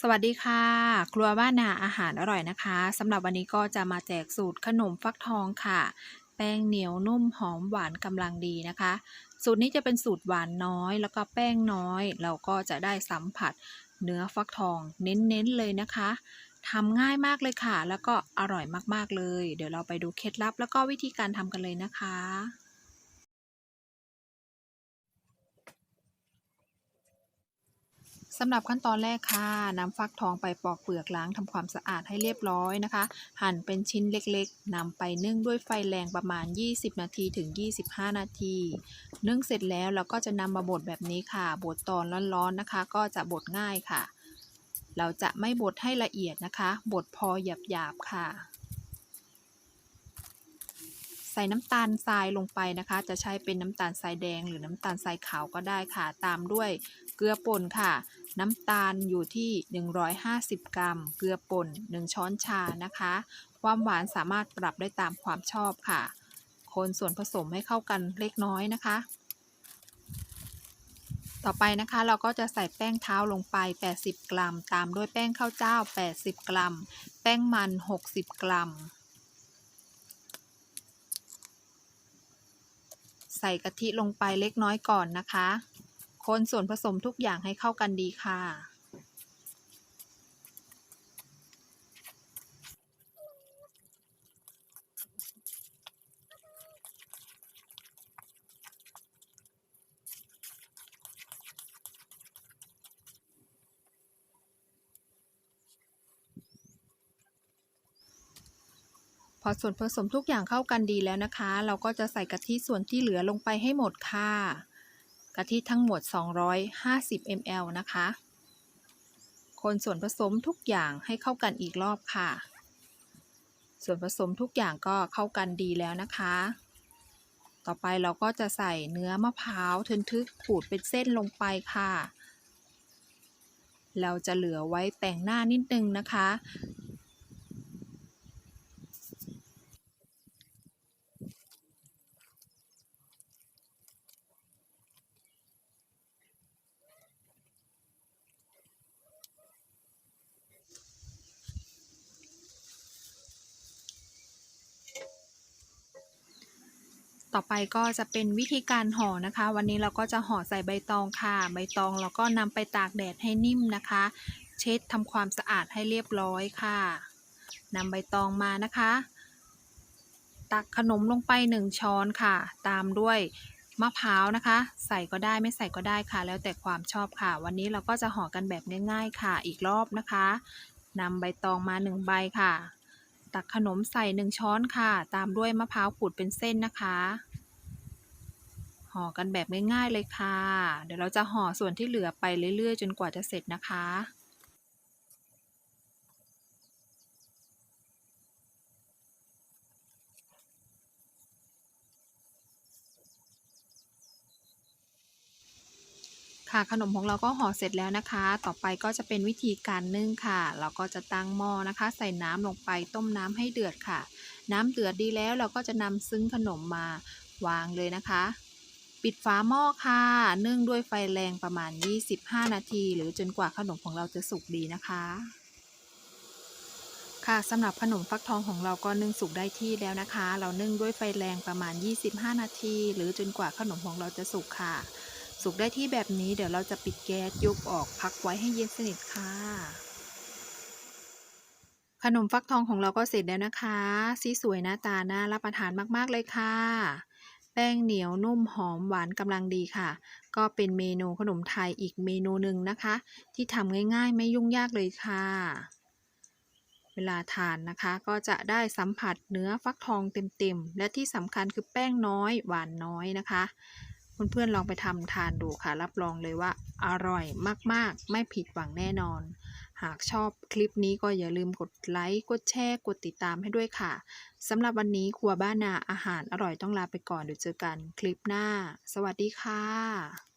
สวัสดีค่ะ ครัวบ้านนาอาหารอร่อยนะคะสำหรับวันนี้ก็จะมาแจกสูตรขนมฟักทองค่ะ แป้งเหนียวนุ่มหอมหวานกำลังดีนะคะ สูตรนี้จะเป็นสูตรหวานน้อยแล้วก็แป้งน้อย เราก็จะได้สัมผัสเนื้อฟักทองเน้นๆเลยนะคะทำง่ายมากเลยค่ะ แล้วก็อร่อยมากๆเลย เดี๋ยวเราไปดูเคล็ดลับ แล้วก็วิธีการทำกันเลยนะคะ สำหรับขั้นตอนแรกค่ะนำฟักทองไปปอกเปลือกล้างทำความสะอาดให้เรียบร้อยนะคะ หั่นเป็นชิ้นเล็กๆนำไปนึ่งด้วยไฟแรงประมาณ 20 นาทีถึง 25 นาที นึ่งเสร็จแล้วเราก็จะนำมาบดแบบนี้ค่ะ บดตอนร้อนๆนะคะ ก็จะบดง่ายค่ะ เราจะไม่บดให้ละเอียดนะคะ บดพอหยาบๆค่ะ ใส่น้ำตาลทรายลงไปนะคะ จะใช้เป็นน้ำตาลทรายแดงหรือน้ำตาลทรายขาวก็ได้ค่ะ ตามด้วยเกลือป่นค่ะ น้ำตาลอยู่ที่ 150 กรัม เกลือป่น 1 ช้อนชานะคะ ความหวานสามารถปรับได้ตามความชอบค่ะ คนส่วนผสมให้เข้ากันเล็กน้อยนะคะ ต่อไปนะคะเราก็จะใส่แป้งเท้าลงไป 80 กรัม ตามด้วยแป้งข้าวเจ้า 80 กรัม แป้งมัน 60 กรัม ใส่กะทิลงไปเล็กน้อยก่อนนะคะ คนส่วนผสมทุกอย่างให้เข้ากันดีค่ะ พอส่วนผสมทุกอย่างเข้ากันดีแล้วนะคะ เราก็จะใส่กะทิส่วนที่เหลือลงไปให้หมดค่ะ กะทิทั้งหมด 250 ml นะคะ คนส่วนผสมทุกอย่างให้เข้ากันอีกรอบค่ะ ส่วนผสมทุกอย่างก็เข้ากันดีแล้วนะคะ ต่อไปเราก็จะใส่เนื้อมะพร้าวทึนทึกขูดเป็นเส้นลงไปค่ะ เราจะเหลือไว้แต่งหน้านิดนึงนะคะ ต่อไปก็จะเป็นวิธีการห่อนะคะ วันนี้เราก็จะห่อใส่ใบตองค่ะ ใบตองเราก็นำไปตากแดดให้นิ่มนะคะ เช็ดทำความสะอาดให้เรียบร้อยค่ะนำใบตองมานะคะ ตักขนมลงไป 1 ช้อนค่ะ ตามด้วยมะพร้าวนะคะ ใส่ก็ได้ไม่ใส่ก็ได้ค่ะ แล้วแต่ความชอบค่ะ วันนี้เราก็จะห่อกันแบบง่าย ๆ ค่ะ อีกรอบนะคะนำใบตองมา 1 ใบค่ะ ตักขนมใส่หนึ่งช้อนค่ะ ตามด้วยมะพร้าวขูดเป็นเส้นนะคะห่อกันแบบง่ายๆเลยค่ะ เดี๋ยวเราจะห่อส่วนที่เหลือไปเรื่อยๆ จนกว่าจะเสร็จนะคะ ค่ะขนมของเราก็ห่อเสร็จแล้วนะคะ ต่อไปก็จะเป็นวิธีการนึ่งค่ะ เราก็จะตั้งหม้อนะคะ ใส่น้ำลงไปต้มน้ำให้เดือดค่ะ น้ำเดือดดีแล้วเราก็จะนำซึ้งขนมมาวางเลยนะคะ ปิดฝาหม้อค่ะ นึ่งด้วยไฟแรงประมาณ 25 นาที หรือจนกว่าขนมของเราจะสุกดีนะคะ ค่ะสำหรับขนมฟักทองของเราก็นึ่งสุกได้ที่แล้วนะคะ เรานึ่งด้วยไฟแรงประมาณ 25 นาที หรือจนกว่าขนมของเราจะสุกค่ะ สุกได้ที่แบบนี้เดี๋ยวเราจะปิดแก๊สยกออกพักไว้ให้เย็นสนิทค่ะ ขนมฟักทองของเราก็เสร็จแล้วนะคะ สีสวยหน้าตาน่ารับประทานมากๆเลยค่ะ แป้งเหนียวนุ่มหอมหวานกำลังดีค่ะ ก็เป็นเมนูขนมไทยอีกเมนูหนึ่งนะคะ ที่ทำง่ายๆ ไม่ยุ่งยากเลยค่ะเวลาทานนะคะก็จะได้สัมผัสเนื้อฟักทองเต็มๆ และที่สำคัญคือแป้งน้อยหวานน้อยนะคะ เพื่อนๆลองไปทำทานดูค่ะ รับรองเลยว่าอร่อยมากๆ ไม่ผิดหวังแน่นอน หากชอบคลิปนี้ก็อย่าลืมกดไลค์ กดแชร์ กดติดตามให้ด้วยค่ะสำหรับวันนี้ครัวบ้านนาอาหารอร่อยต้องลาไปก่อนเดี๋ยวเจอกันคลิปหน้า สวัสดีค่ะ